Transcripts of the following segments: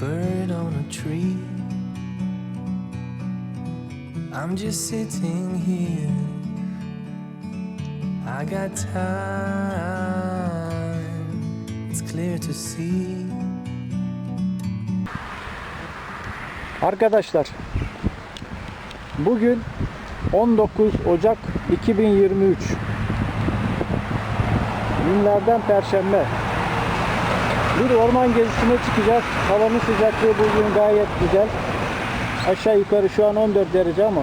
bird on a tree. I'm just sitting here. I got time. It's clear to see. Arkadaşlar bugün 19 Ocak 2023 günlerden perşembe bir orman gezisine çıkacağız havanın sıcaklığı bugün gayet güzel aşağı yukarı şu an 14 derece ama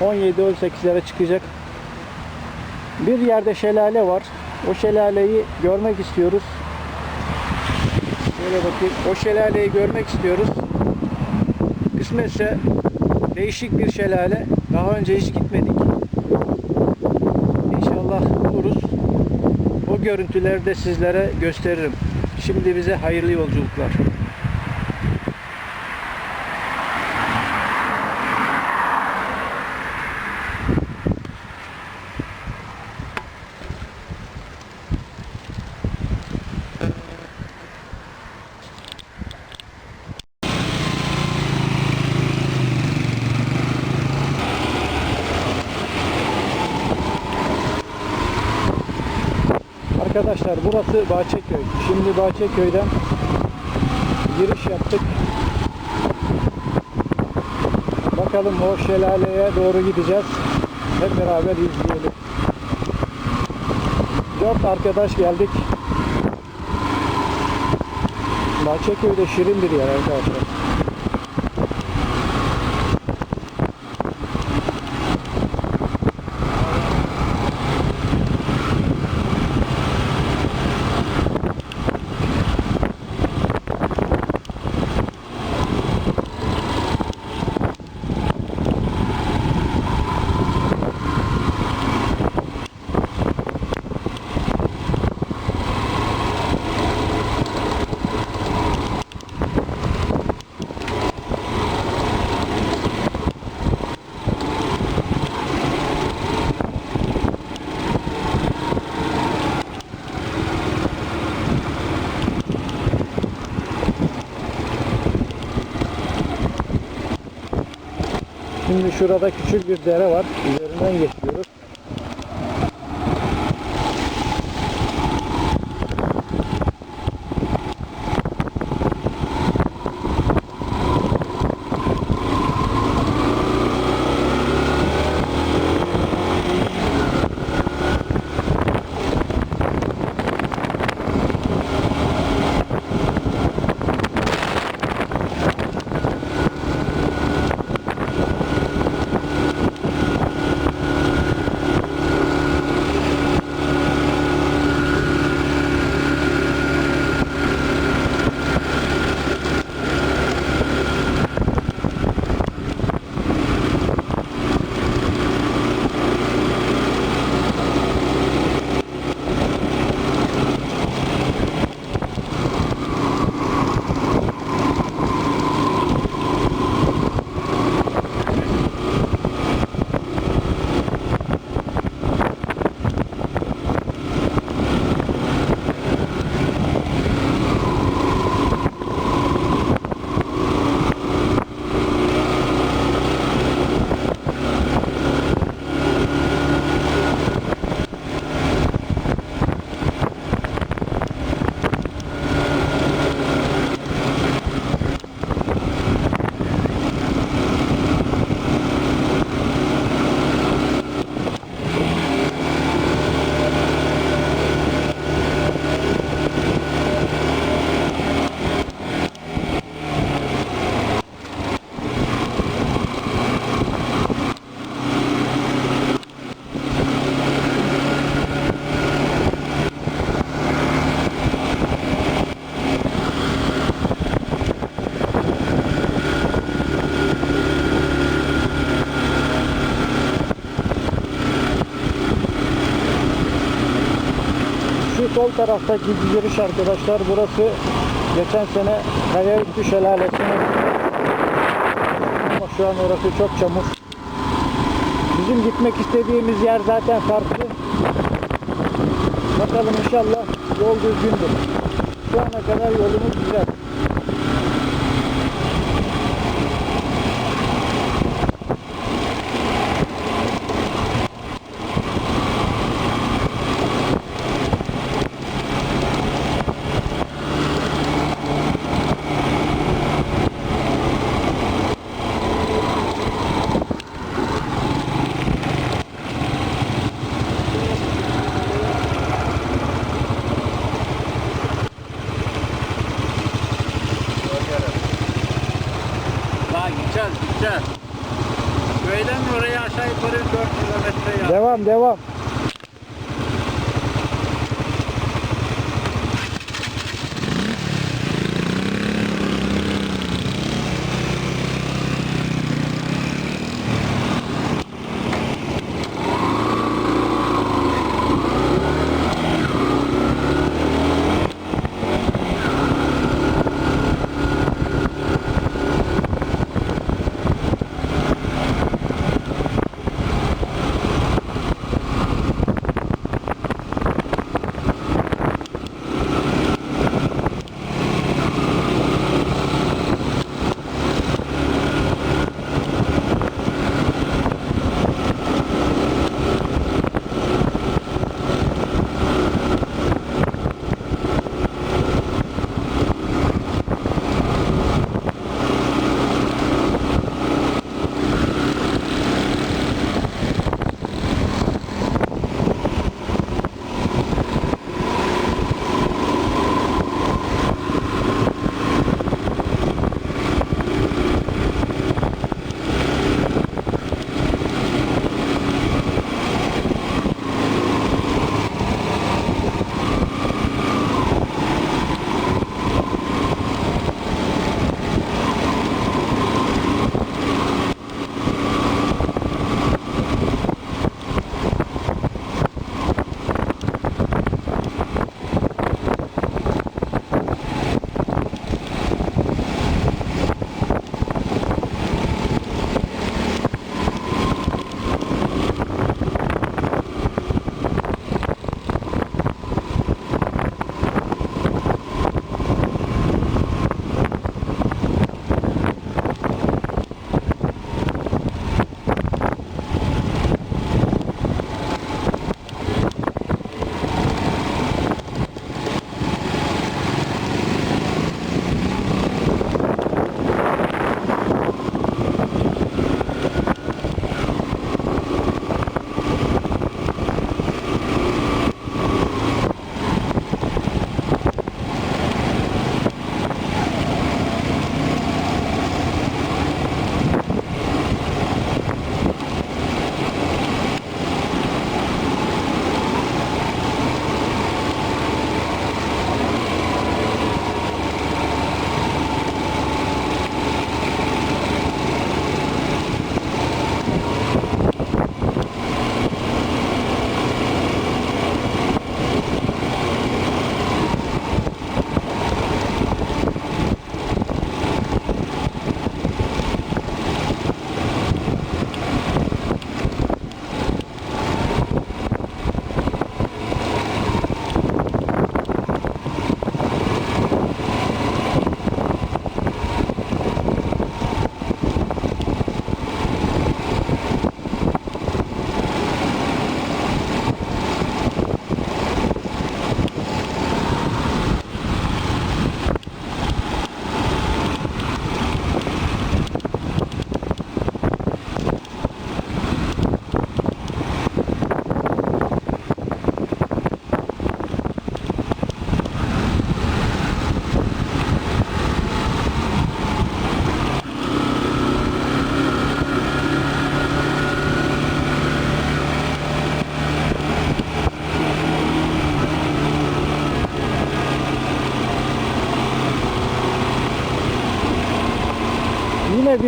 17-18'lere çıkacak bir yerde şelale var o şelaleyi görmek istiyoruz Şöyle bakayım o şelaleyi görmek istiyoruz Kısmetse değişik bir şelale. Daha önce hiç gitmedik. İnşallah buluruz. O görüntüleri de sizlere gösteririm. Şimdi bize hayırlı yolculuklar. Arkadaşlar burası Bahçeköy. Şimdi Bahçeköy'den giriş yaptık. Bakalım o şelaleye doğru gideceğiz. Hep beraber izleyelim. Dört arkadaş geldik. Bahçeköy'de şirin bir yer arkadaşlar. Şimdi şurada küçük bir dere var. Üzerinden geçiyoruz. Taraftaki giriş arkadaşlar burası geçen sene Kayaüstü Şelalesi'nin ama şu an orası çok çamur. Bizim gitmek istediğimiz yer zaten farklı. Bakalım inşallah yol düzgündür. Şu ana kadar yolumuz güzel. Güzel, güzel. Köyden oraya aşağı yukarı 4 kilometre ya. Devam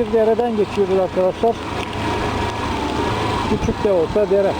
bir dereden geçiyoruz arkadaşlar. Küçük de olsa dere.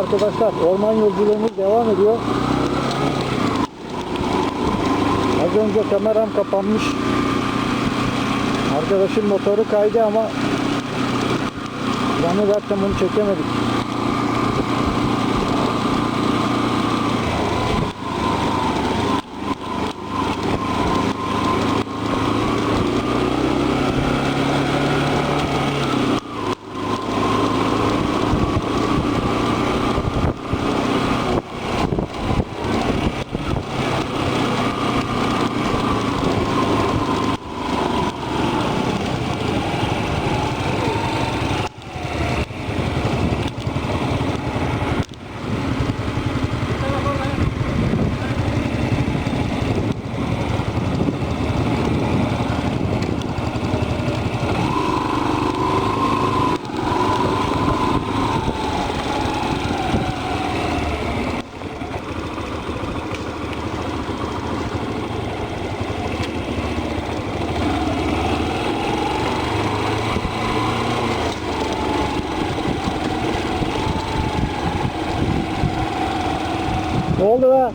Arkadaşlar. Orman yolculuğumuz devam ediyor. Az önce kameram kapanmış. Arkadaşın motoru kaydı ama zannedersem bunu çekemedik. Ne oldu be?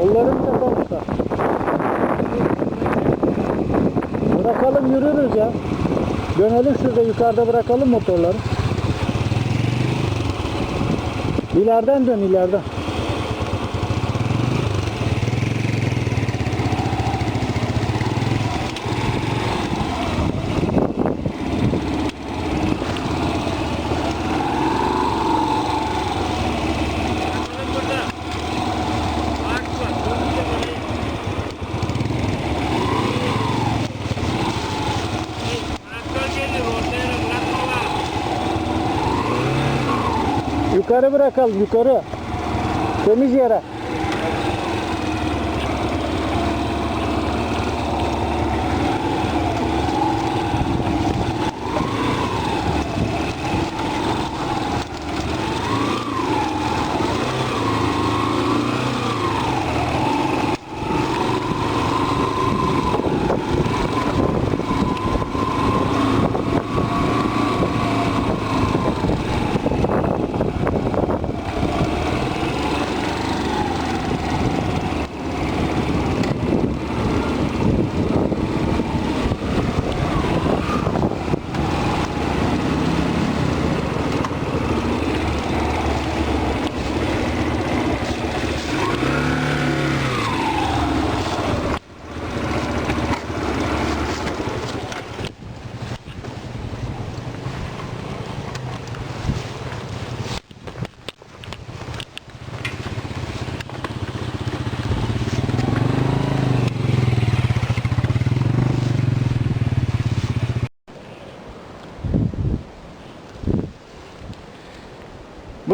Yolların kapamışlar. Bırakalım yürürüz ya. Dönelim şurada yukarıda bırakalım motorları. İleriden dön ileriden. Bakalım burada. Ağaç var. Dönünce burayı. Hey, Traktör geliyor. Ortaya da bırakma lan. Yukarı bırakalım yukarı. Temiz yere.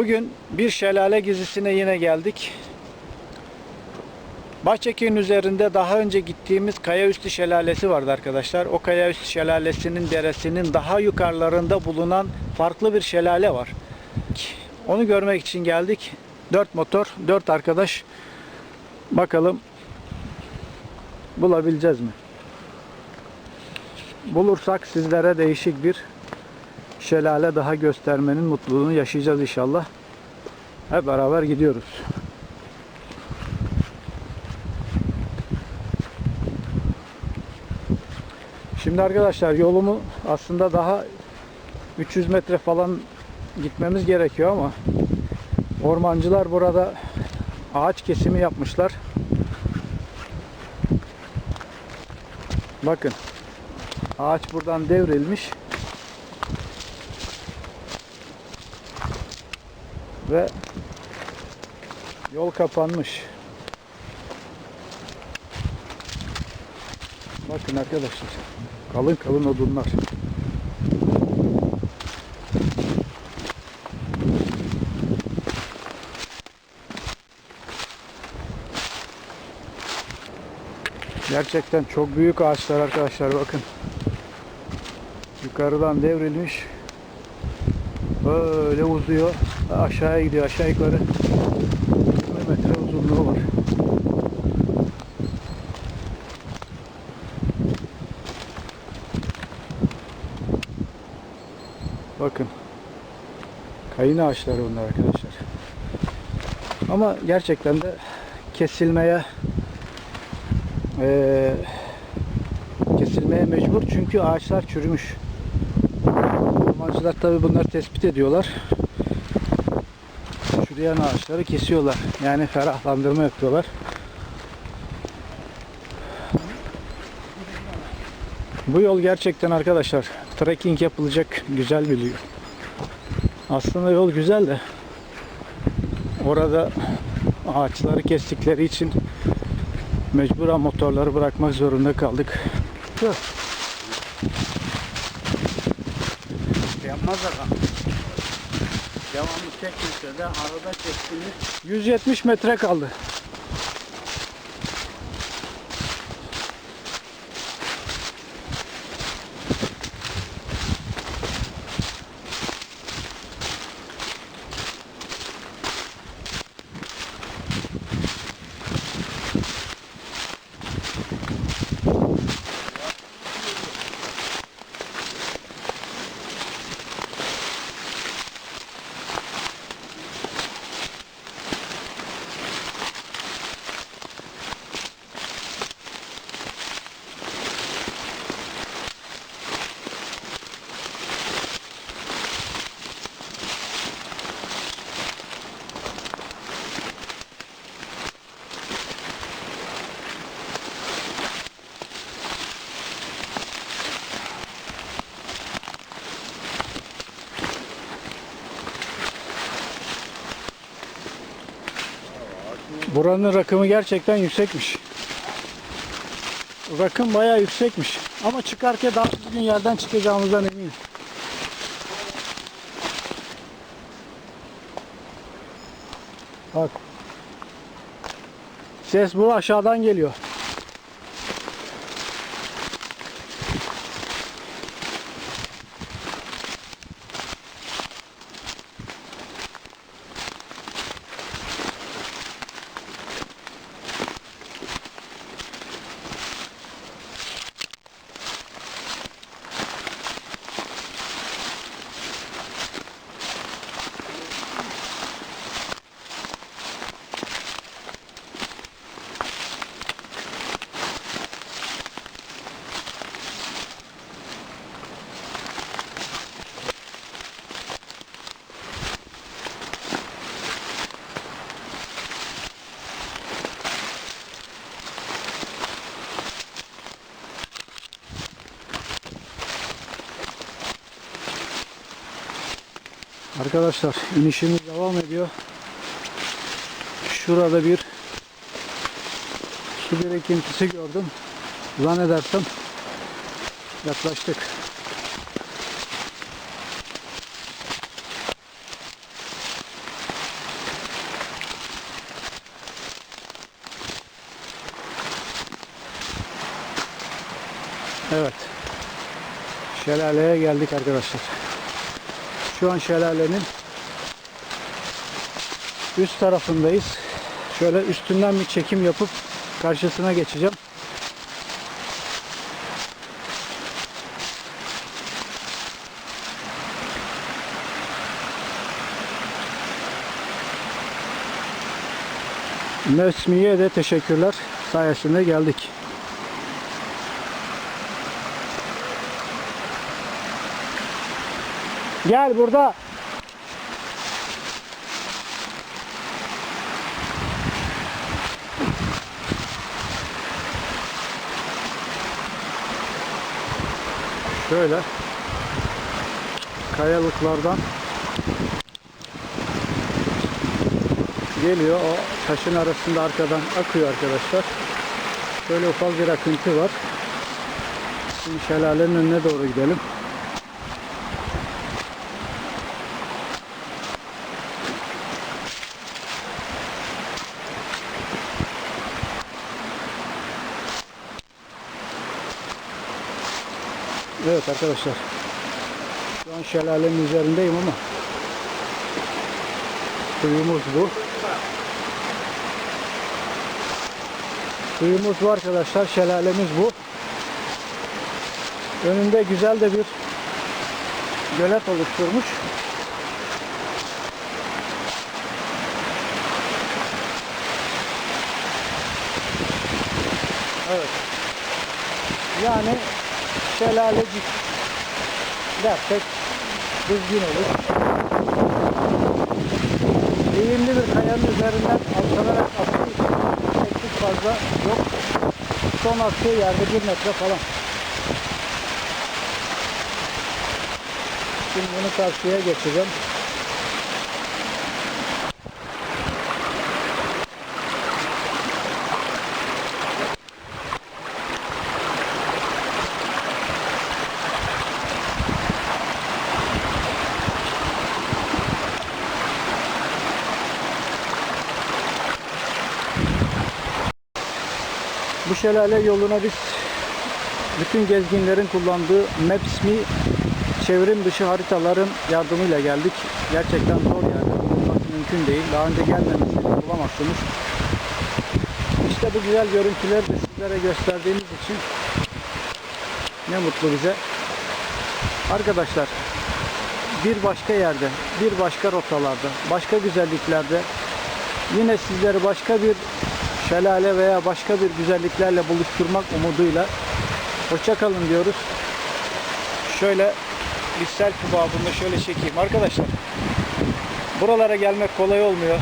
Bugün bir şelale gezisine yine geldik. Bahçekir'in üzerinde daha önce gittiğimiz Kayaüstü Şelalesi vardı arkadaşlar. O Kayaüstü Şelalesi'nin deresinin daha yukarılarında bulunan farklı bir şelale var. Onu görmek için geldik. 4 motor, 4 arkadaş. Bakalım bulabileceğiz mi? Bulursak sizlere değişik bir şelale daha göstermenin mutluluğunu yaşayacağız inşallah. Hep beraber gidiyoruz. Şimdi arkadaşlar yolumu aslında daha 300 metre falan gitmemiz gerekiyor ama ormancılar burada ağaç kesimi yapmışlar. Bakın ağaç buradan devrilmiş. ve yol kapanmış. Bakın arkadaşlar. Kalın kalın odunlar. Gerçekten çok büyük ağaçlar arkadaşlar bakın. Yukarıdan devrilmiş. Böyle uzuyor. Aşağıya gidiyor aşağı yukarı. 20 metre uzunluğu var. Bakın. Kayın ağaçları bunlar arkadaşlar. Ama gerçekten de kesilmeye eee, kesilmeye mecbur çünkü ağaçlar çürümüş. Ormancılar tabi bunları tespit ediyorlar. Çürüyen ağaçları kesiyorlar. Yani ferahlandırma yapıyorlar. Bu yol gerçekten arkadaşlar trekking yapılacak güzel bir yol. Aslında yol güzel de orada ağaçları kestikleri için mecburen motorları bırakmak zorunda kaldık. Yapmaz adam. Devamlı çekmese de arada kestiğimiz 170 metre kaldı. Buranın rakımı gerçekten yüksekmiş. Rakım bayağı yüksekmiş. Ama çıkarken daha düzgün yerden çıkacağımızdan eminim. Bak. Ses bu aşağıdan geliyor. Arkadaşlar inişimiz devam ediyor. Şurada bir su birikintisi gördüm. Zannedersem yaklaştık. Evet. Şelaleye geldik arkadaşlar. Şu an şelalenin üst tarafındayız. Şöyle üstünden bir çekim yapıp karşısına geçeceğim. Mesmi'ye de teşekkürler. Sayesinde geldik. Gel burada. Şöyle kayalıklardan geliyor. O taşın arasında arkadan akıyor arkadaşlar. Böyle ufak bir akıntı var. Şimdi şelalenin önüne doğru gidelim. arkadaşlar. Şu an şelalenin üzerindeyim ama suyumuz bu. Suyumuz bu arkadaşlar. Şelalemiz bu. Önünde güzel de bir gölet oluşturmuş. Evet. Yani şelalecik dersek düzgün olur. Eğimli bir kayanın üzerinden alçalarak aktığı için fazla yok. Son aktığı yerde bir metre falan. Şimdi bunu karşıya geçeceğim. Şelale yoluna biz bütün gezginlerin kullandığı Maps.me çevrim dışı haritaların yardımıyla geldik. Gerçekten zor yani. Bulması mümkün değil. Daha önce gelmemişseniz bulamazsınız. İşte bu güzel görüntüleri de sizlere gösterdiğimiz için ne mutlu bize. Arkadaşlar bir başka yerde, bir başka rotalarda, başka güzelliklerde yine sizleri başka bir şelale veya başka bir güzelliklerle buluşturmak umuduyla hoşçakalın diyoruz. Şöyle bir selfie babında şöyle çekeyim. Arkadaşlar buralara gelmek kolay olmuyor.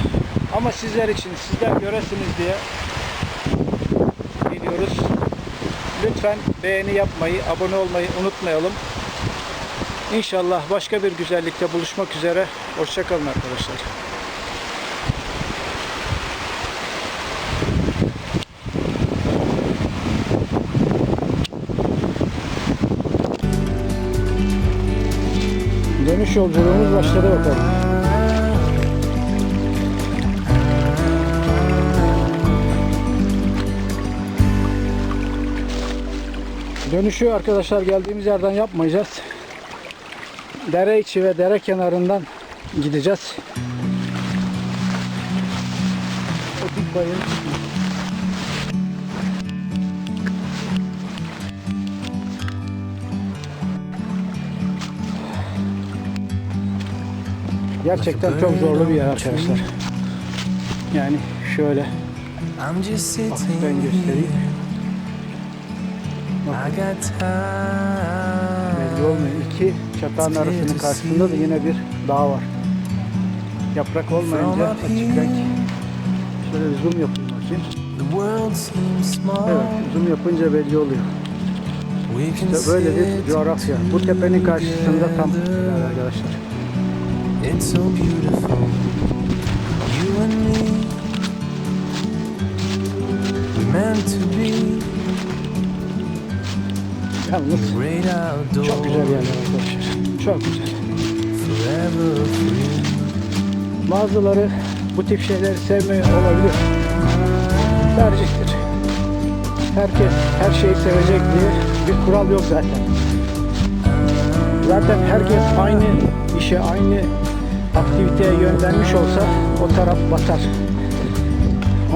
Ama sizler için, sizler göresiniz diye geliyoruz. Lütfen beğeni yapmayı, abone olmayı unutmayalım. İnşallah başka bir güzellikte buluşmak üzere. Hoşçakalın arkadaşlar. Dönüş yolculuğumuz başladı bakalım. Dönüşü arkadaşlar geldiğimiz yerden yapmayacağız. Dere içi ve dere kenarından gideceğiz. O dik Gerçekten çok zorlu bir yer arkadaşlar. Yani şöyle hafiften göstereyim. Belli olmuyor. İki çatağın arasının karşısında da yine bir dağ var. Yaprak olmayınca açık renk. Şöyle bir zoom yapayım bakayım. Evet, zoom yapınca belli oluyor. İşte böyle bir coğrafya. Bu tepenin karşısında tam arkadaşlar. It's so beautiful. You and me. We're meant to be Yalnız great outdoors. çok güzel yerler arkadaşlar. Çok güzel. Forever free. Bazıları bu tip şeyleri sevmiyor olabilir. Tercihtir. Herkes her şeyi sevecek diye bir kural yok zaten. Zaten herkes aynı işe, aynı aktiviteye yönlenmiş olsa o taraf batar.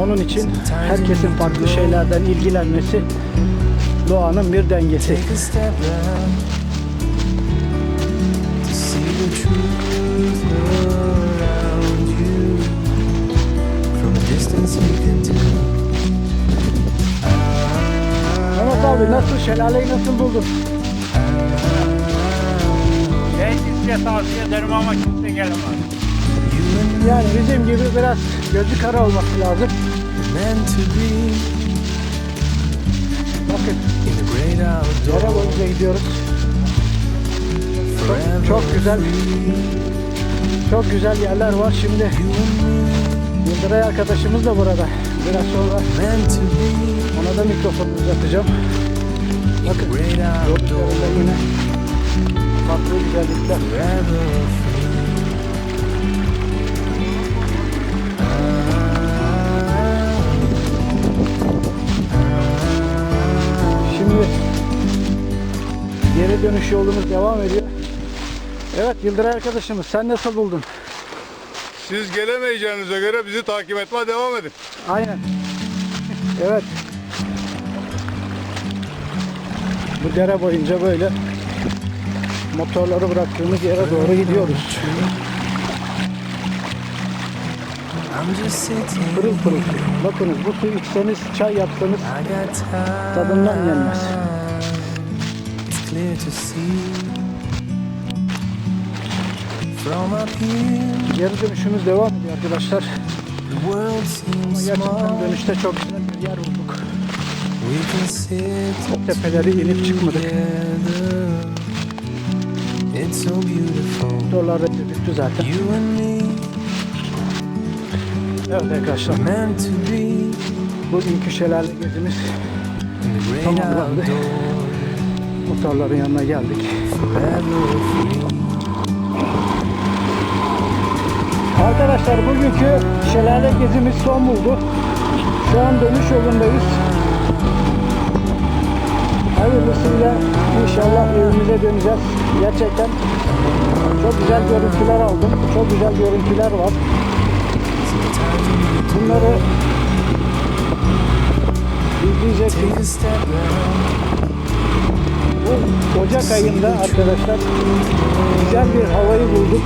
Onun için herkesin farklı şeylerden ilgilenmesi doğanın bir dengesi. Mehmet abi nasıl şelaleyi nasıl buldun? Size tavsiye ederim ama kimse gelemez. You and me Yani bizim gibi biraz gözü kara olması lazım. Bakın in the great yere outdoors. boyunca gidiyoruz. Forever çok güzel. free. Çok güzel yerler var. Şimdi Yıldıray arkadaşımız da burada. Biraz sonra ona da mikrofonu uzatacağım. Bakın yol yine farklı güzellikler. Şimdi geri dönüş yolumuz devam ediyor. Evet Yıldıray arkadaşımız sen nasıl buldun? Siz gelemeyeceğinize göre bizi takip etmeye devam edin. Aynen. Evet. Bu dere boyunca böyle motorları bıraktığımız yere doğru gidiyoruz. Pırıl pırıl. Bakınız bu suyu içseniz, çay yapsanız tadından yenmez. Geri dönüşümüz devam ediyor arkadaşlar. Seems Gerçekten dönüşte çok güzel bir yer bulduk. O tepeleri inip çıkmadık. Together. It's so beautiful. Motorlar da bitti zaten. You and me Evet arkadaşlar. meant to be in Bugünkü şelale gezimiz Tamamlandı. motorların yanına geldik. Arkadaşlar bugünkü şelale gezimiz son buldu. Şu an dönüş yolundayız. Hayırlısıyla inşallah evimize döneceğiz. Gerçekten çok güzel görüntüler aldım. Çok güzel görüntüler var. Bunları izleyeceksiniz. Bu Ocak ayında arkadaşlar güzel bir havayı bulduk.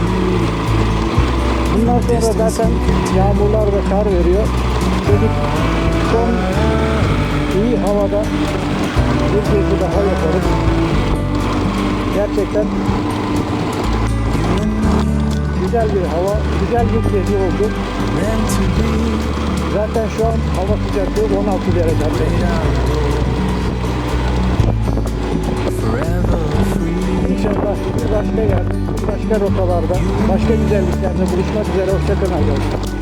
Bundan sonra zaten yağmurlar ve kar veriyor. Dedik son iyi havada bir gezi daha yaparız. Gerçekten güzel bir hava, güzel bir gezi oldu. Zaten şu an hava sıcaklığı 16 derece. İnşallah bir başka yerde, bir başka rotalarda, başka güzelliklerde buluşmak üzere. Hoşçakalın arkadaşlar.